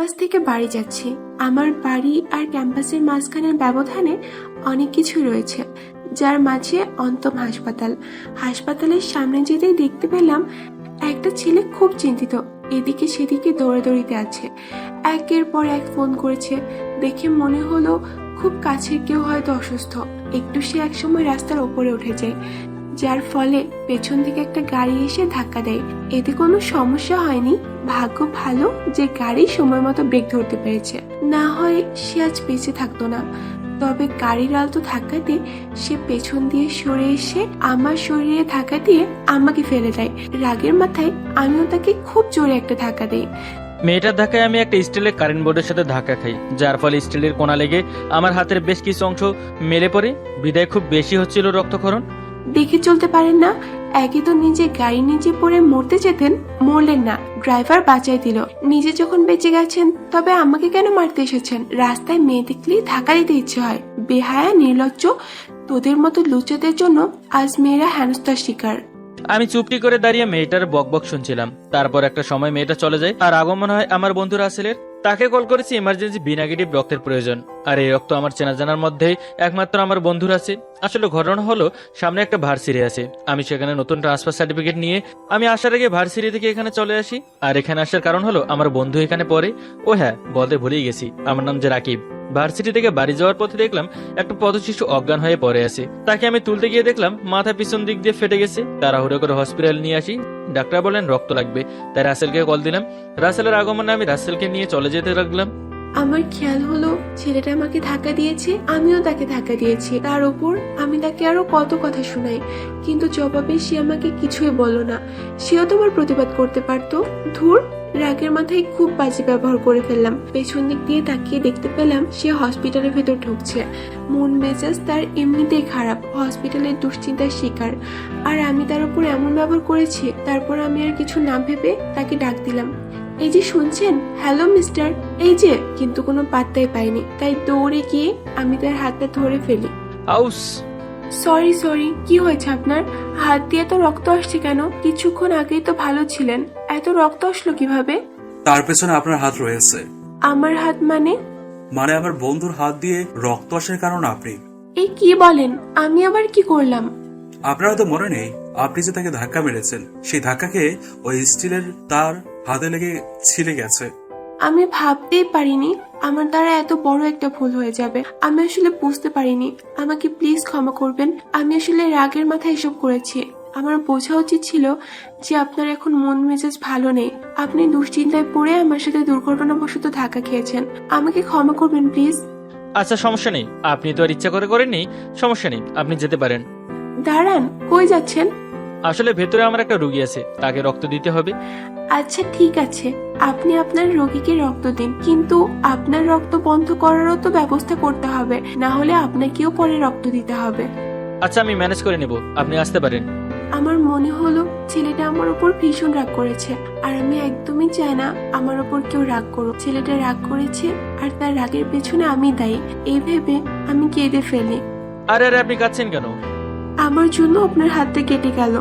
Campus থেকে বাড়ি যাচ্ছি। আমার বাড়ি আর ক্যাম্পাসের মাঝখানের ব্যবধানে অনেক কিছু রয়েছে, যার মাঝে অন্তম হাসপাতাল। হাসপাতালের সামনে যেতেই দেখতে পেলাম, একটা ছেলে খুব চিন্তিত, এদিকে সেদিকে দৌড়াদৌড়িতে আছে। একের পর এক ফোন করেছে, দেখে মনে হলো খুব কাছের কেউ হয়তো অসুস্থ। একটু সে একসময় রাস্তার ওপরে উঠে যায়। যার ফলে পেছন থেকে একটা গাড়ি এসে ধাক্কা দেয়। এতে কোনো সমস্যা হয়নি। ভাগ্য ভালো যে গাড়ি সময় মতো ব্রেক ধরতে পেরেছে। না হয় সে আজ বেঁচে থাকতো না। তবে গাড়ির আলতো ধাক্কাতে সে পেছন দিয়ে সরে এসে আমার শরীরে ধাক্কা দিয়ে আমাকে ফেলে দেয়। রাগের মাথায় আমিও তাকে খুব জোরে একটা ধাক্কা দিই। মেয়েটার ধাক্কায় আমি একটা স্টিলের কারেন্ট বোর্ডের সাথে ধাক্কা খাই, যার ফলে স্টিলের কোনা লেগে আমার হাতের বেশ কিছু অংশ মেলে পড়ে। বিদায় খুব বেশি হচ্ছিল রক্তক্ষরণ। দেখে চলতে পারেন না। একে তো নিজে গাড়ি নিচে পড়ে মরতে যেতেন, মরলেন না। ড্রাইভার বাঁচাই দিল। নিজে যখন বেঁচে গেছেন, তবে আমাকে কেন মারতে এসেছেন? রাস্তায় মেয়ে দেখলেই ধাক্কা দিতে ইচ্ছে হয়। বেহায়া, নির্লজ্জ, তোদের মতো লুচাদের জন্য আজ মেয়েরা হেনস্থার শিকার। আমি চুপটি করে দাঁড়িয়ে মেয়েটার বকবক শুনছিলাম। তারপর একটা সময় মেয়েটা চলে যায়, আর আগমন হয় আমার বন্ধু রাসেলের। তাকে কল করেছি ইমার্জেন্সি বি নেগেটিভ রক্তের প্রয়োজন। আর এই রক্ত আমার চেনা জানার মধ্যেই একমাত্র আমার বন্ধুর আছে। আসলে ঘটনা হলো, সামনে একটা ভার্সিটি আছে। আমি সেখানে নতুন ট্রান্সফার সার্টিফিকেট নিয়ে আমি আসার আগে ভার্সিটি থেকে এখানে চলে আসি। আর এখানে আসার কারণ হলো, আমার বন্ধু এখানে পড়ে। ও হ্যাঁ বলতে ভুলেই গেছি। আমার নাম যে রাকিব। ভার্সিটি থেকে বাড়ি যাওয়ার পথে দেখলাম, একটা পথশিশু অজ্ঞান হয়ে পড়ে আছে। তাকে আমি তুলতে গিয়ে দেখলাম, মাথা পিছন দিক দিয়ে ফেটে গেছে। তারা তাড়াহুড়ো করে হসপিটাল নিয়ে আসি। ডাক্তার বলেন, রক্ত লাগবে। তাই রাসেলকে কল দিলাম। রাসেলের আগমনে আমি রাসেলকে নিয়ে চলে যেতে লাগলাম আমার খেয়াল হলো, ছেলেটা আমাকে ধাক্কা দিয়েছে, আমিও তাকে ধাক্কা দিয়েছি। তার উপর আমি তাকে আরও কত কথা শোনাই, কিন্তু জবাবে সে আমাকে কিছুই বলো না। সেও তো আমার প্রতিবাদ করতে পারতো। ধুর রাগের মাথায় খুব বাজে ব্যবহার করে ফেললাম। পেছন দিক দিয়ে তাকিয়ে দেখতে পেলাম সে হসপিটালের ভেতর ঢুকছে। মন মেজাজ তার এমনিতেই খারাপ, হসপিটালের দুশ্চিন্তার শিকার। আর আমি তার উপর এমন ব্যবহার করেছি, তারপর আমি আর কিছু না ভেবে তাকে ডাক দিলাম। এই যে শুনছেন? Hello, mister. এই যে, কিন্তু কোনো পাত্তাই পাইনি। তাই দৌড়ে গিয়ে আমি তার হাতটা ধরে ফেলি। আউস! সরি সরি কি হয়েছে আপনার? হাত দিয়ে তো রক্ত আসছে কেন? কিছুক্ষণ আগেই তো ভালো ছিলেন। এত রক্ত আসলো কীভাবে? তার পেছনে আপনার হাত রয়েছে। আমার হাত মানে? মানে আমার বন্ধুর হাত দিয়ে রক্ত আসার কারণ আপনি। এই কি বলেন? আমি আবার কি করলাম? আপনার তো মনে নেই আপনি যে তাকে ধাক্কা মেরেছেন সেই ধাক্কাকে ওই স্টিলের তার হাতে লেগে ছিলে গেছে। আমি ভাবতেই পারিনি আমার দ্বারা এত বড় একটা ভুল হয়ে যাবে। আমি আসলে বুঝতে পারিনি। আমাকে প্লিজ ক্ষমা করবেন। আমি আসলে রাগের মাথায় এসব করেছি। আমার বোঝা উচিত ছিল যে আপনার এখন মন মেজাজ ভালো নেই। আপনি দুশ্চিন্তায় পড়ে আমার সাথে দুর্ঘটনাবশত ধাক্কা খেয়েছেন। আমাকে ক্ষমা করবেন প্লিজ আচ্ছা সমস্যা নেই। আপনি তো আর ইচ্ছা করে করেননি। সমস্যা নেই। আপনি যেতে পারেন। দাঁড়ান কই যাচ্ছেন? আসলে ভেতরে আমার একটা রুগী আছে তাকে রক্ত দিতে হবে। আচ্ছা ঠিক আছে। আপনি আপনার রোগীকে রক্ত দিন কিন্তু আপনার রক্ত বন্ধ করারও তো ব্যবস্থা করতে হবে না হলে আপনাকেও পরে রক্ত দিতে হবে। আচ্ছা আমি ম্যানেজ করে নেব আপনি আসতে পারেন। আমার মনে হলো ছেলেটা আমার উপর ভীষণ রাগ করেছে আর আমি একদমই চাই না আমার উপর কেউ রাগ করুক। ছেলেটা রাগ করেছে আর তার রাগের পেছনে আমি দায়ী এই ভেবে আমি কেঁদে ফেলি। আরে আরে আপনি কাঁদছেন কেন? আমার জন্য আপনার হাতটা কেটে গেল।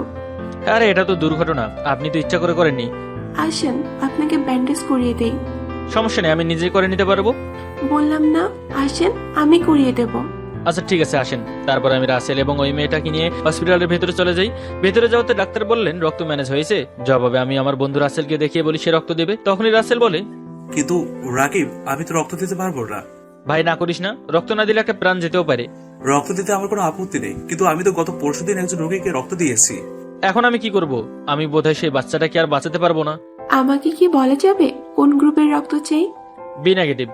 আরে এটা তো দুর্ঘটনা। আপনি তো ইচ্ছা করে করেননি। আসেন আপনাকে ব্যান্ডেজ করিয়ে দেই। সমস্যা নেই আমি নিজে করে নিতে পারব। বললাম না আসেন আমি করিয়ে দেব। আচ্ছা ঠিক আছে আসেন। তারপর আমি রাসেল এবং ওই মেয়েটাকে নিয়ে হসপিটালের ভেতরে চলে যাই। ভেতরে যাওয়াতে ডাক্তার বললেন রক্ত ম্যানেজ হয়েছে। জবাবে আমি আমার বন্ধু রাসেলকে দেখিয়ে বলি সে রক্ত দেবে। তখনই রাসেল বলে কিন্তু রাকিব আমি তো রক্ত দিতে পারব না। ভাই না করিস না। রক্ত না দিলে একটা প্রাণ যেতেও পারে। রক্ত দিতে আমার কোনো আপত্তি নেই। কিন্তু আমি তো গত পরশু দিন একজন রোগীকে রক্ত দিয়েছি। এখন আমি কি করব? আমি বোধহয় সেই বাচ্চাটাকে আর বাঁচাতে পারব না। আমাকে কি বলা যাবে কোন গ্রুপের রক্ত চাই? B negative.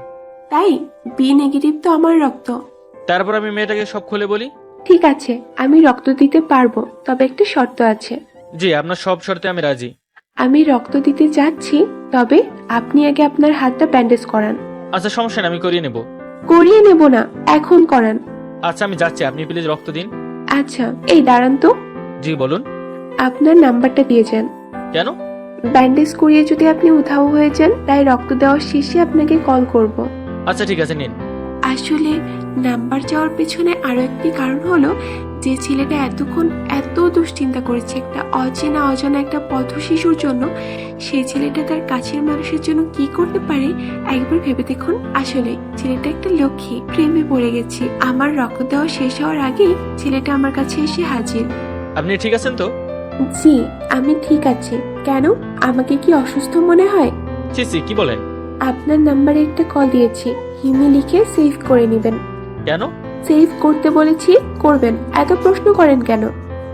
তাই? বি নেগেটিভ তো আমার রক্ত। তারপর আমি মেয়েটাকে সব খুলে বলি? ঠিক আছে আমি রক্ত দিতে পারব তবে একটা শর্ত আছে। জি আপনার সব শর্তে আমি রাজি। আমি রক্ত দিতে যাচ্ছি তবে আপনি আগে আপনার হাতটা ব্যান্ডেজ করান। আচ্ছা সমস্যা নেই আমি করিয়ে নেব। করিয়ে নেব না এখন করান। আচ্ছা আমি যাচ্ছি। আপনি প্লিজ রক্ত দিন। আচ্ছা এই দাঁড়ান তো। জি বলুন। আপনার নাম্বারটা দিয়ে যান। কেন? ব্যান্ডেজ করিয়ে যদি আপনি উধাও হয়ে যান তাই রক্ত দেওয়ার শেষে আপনাকে কল করব। আচ্ছা ঠিক আছে নিন। আসলে নাম্বার যাওয়ার পেছনে আরও একটি কারণ হলো যে ছেলেটা এতক্ষণ এত দুশ্চিন্তা করেছে একটা অচেনা অজানা একটা পথ শিশুর জন্য সেই ছেলেটা তার কাছের মানুষের জন্য কি করতে পারে একবার ভেবে দেখুন। আসলে ছেলেটা একটা লক্ষ্মী প্রেমে পড়ে গেছি। আমার রক্ত দেওয়া শেষ হওয়ার আগেই ছেলেটা আমার কাছে এসে হাজির। আপনি ঠিক আছেন তো? জি আমি ঠিক আছি। কেন? আমাকে কি অসুস্থ মনে হয়? ছি ছি কি বলেন? আপনার নাম্বারে একটা কল দিয়েছি। হিমি লিখে সেভ করে নেবেন। কেন? সেভ করতে বলেছি করবেন। এত প্রশ্ন করেন কেন?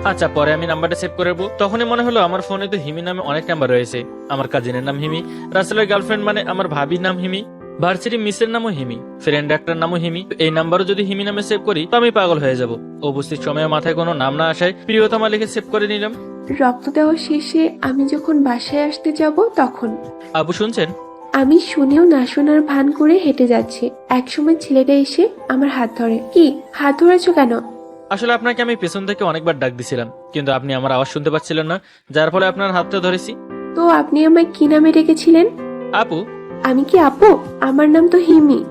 আচ্ছা পরে আমি নাম্বারটা সেভ করে রাখব তখনই মনে হলো আমার ফোনে তো হিমি নামে অনেক নাম্বার রয়েছে। আমার কাজিনের নাম হিমি রাসেলের গার্লফ্রেন্ড মানে আমার ভাবির নাম হিমি ভার্সিটি মিসের নামও হিমি ফ্রেন্ড একটার নামও হিমি। এই নাম্বারও যদি হিমি নামে সেভ করি তো আমি পাগল হয়ে যাব। উপস্থিত সময়ে মাথায় কোনো নাম না আসায় প্রিয়তমা লিখে সেভ করে নিলাম। রক্ত দেওয়া শেষে আমি যখন বাসায় আসতে যাব তখন। আপু শুনছেন? আমি শুনেও না শোনার ভান করে হেঁটে যাচ্ছি। একসময় ছেলেটা এসে আমার হাত ধরে। কি? হাত ধরেছো কেন? আসলে আপনাকে আমি পেছন থেকে অনেকবার ডাক দিছিলাম কিন্তু আপনি আমার আওয়াজ শুনতে পাচ্ছিলেন না যার ফলে আপনার হাতটা ধরেছি। তো আপনি আমায় কি নামে ডেকেছিলেন? আপু। আমি কি আপু? আমার নাম তো হিমি।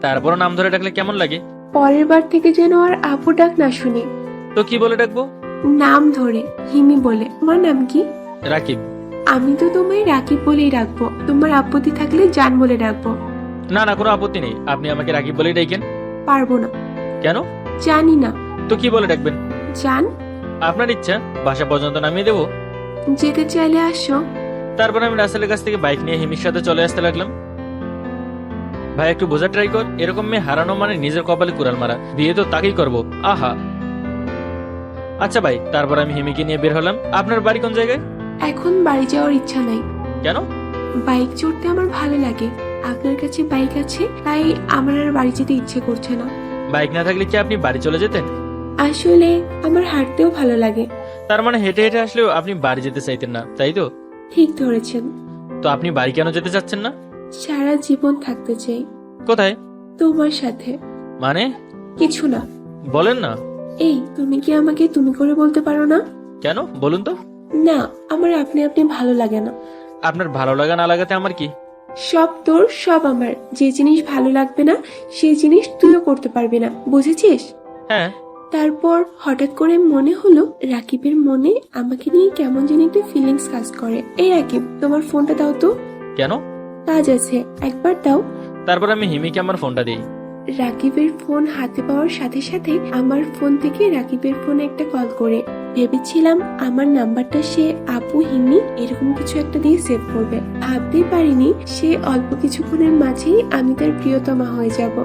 তারপর নাম ধরে ডাকলে কেমন লাগে? পরের বার থেকে যেন আর আপু ডাক না শুনি। তো কি বলে ডাকবো? নাম ধরে হিমি বলে। তোমার নাম কি? রাকিব। আমি তো তোমায় রাকিব বলেই রাখব তোমার আপত্তি থাকলে জান বলে রাখব না না কোনো আপত্তি নেই। আপনি আমাকে রাকিব বলেই ডাকেন। পারব না। কেন? জানি না। তো কি বলে ডাকবেন? জান? আপনার ইচ্ছা বাসা পর্যন্ত নামিয়ে দেবো। যেতে চাইলে আসো। তারপর আমি রাসেলের কাছ থেকে বাইক নিয়ে হিমির সাথে চলে আসতে লাগলাম। ভাই একটু বোঝা ট্রাই কর। এরকম মেয়ে হারানো মানে নিজের কপালে কুড়াল মারা। বিয়ে তো তাকেই করব। আহা। আচ্ছা ভাই তারপর আমি হিমিকে নিয়ে বের হলাম। আপনার বাড়ি কোন জায়গায়? এখন বাড়ি যাওয়ার ইচ্ছা নাই। কেন? বাইক চড়তে আমার ভালো লাগে। আপনার কাছে বাইক আছে তাই আমার আর বাড়ি যেতে ইচ্ছে করছে না। বাইক না থাকলে কি আপনি বাড়ি চলে যেতেন? আসলে আমার হাঁটতেও ভালো লাগে। তার মানে হেঁটে হেঁটে আসলেও আপনি বাড়ি যেতে চাইতেন না তাই তো? ঠিক ধরেছেন। তো আপনি বাড়ি কেন যেতে চাচ্ছেন না? সারা জীবন থাকতে চাই। কোথায়? তোমার সাথে। মানে? কিছু না। বলেন না। এই তুমি কি আমাকে তুমি করে বলতে পারো না? কেন? বলুন তো। না আমার আপনি আপনি ভালো লাগে না। আপনার ভালো লাগা না লাগাতে আমার কি? সব তোর সব আমার। যে জিনিস ভালো লাগবে না সেই জিনিস তুইও করতে পারবি না বুঝেছিস? হ্যাঁ। তারপর হঠাৎ করে মনে হলো রাকিবের মনে আমাকে নিয়ে কেমন যেন একটা ফিলিংস কাজ করে। এই রাকিব তোমার ফোনটা দাও তো। কেন? কাজ আছে একবার দাও। তারপর আমি হিমিকে আমার ফোনটা দিই। রাকিবের ফোন হাতে পাওয়ার সাথে সাথে আমার ফোন থেকে রাকিবের ফোনে একটা কল করে। ভেবেছিলাম আমার নাম্বারটা সে আপু হিমি এরকম কিছু একটা দিয়ে সেভ করবে। ভাবতেই পারিনি সে অল্প কিছুক্ষণের মাঝেই আমি তার প্রিয়তমা হয়ে যাব।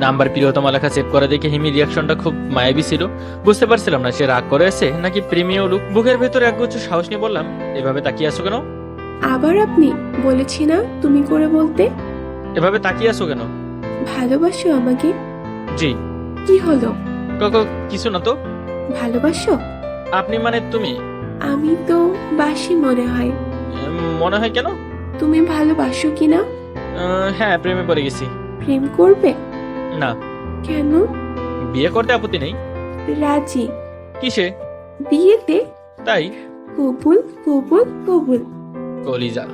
নাম্বার প্রিয়তমা লেখা সেভ করে দেখে হিমি রিয়াকশনটা খুব মায়াবী ছিল। বুঝতে পারছিলাম না সে রাগ করে আছে নাকি প্রেমীয় লুক। বুকের ভেতরে একগুচ্ছ সাহস নিয়ে বললাম এভাবে তাকিয়ে আসো কেন? আবার আপনি বলেছি না তুমি করে বলতে? এভাবে তাকিয়ে আসো কেন? ভালোবাসো আমাকে? জি। কি হলো? কাকু কিছু না তো। ভালোবাসো? আপনি মানে তুমি? আমি তো বাসি মনে হয়। মনে হয় কেন? তুমি ভালোবাসো কি না? হ্যাঁ প্রেমে পড়ে গেছি। প্রেম করবে? না। কেন? বিয়ে করতে আপত্তি নেই। রাজি। কিসে? বিয়েতে? তাই। কবুল কবুল কবুল। কলিজা।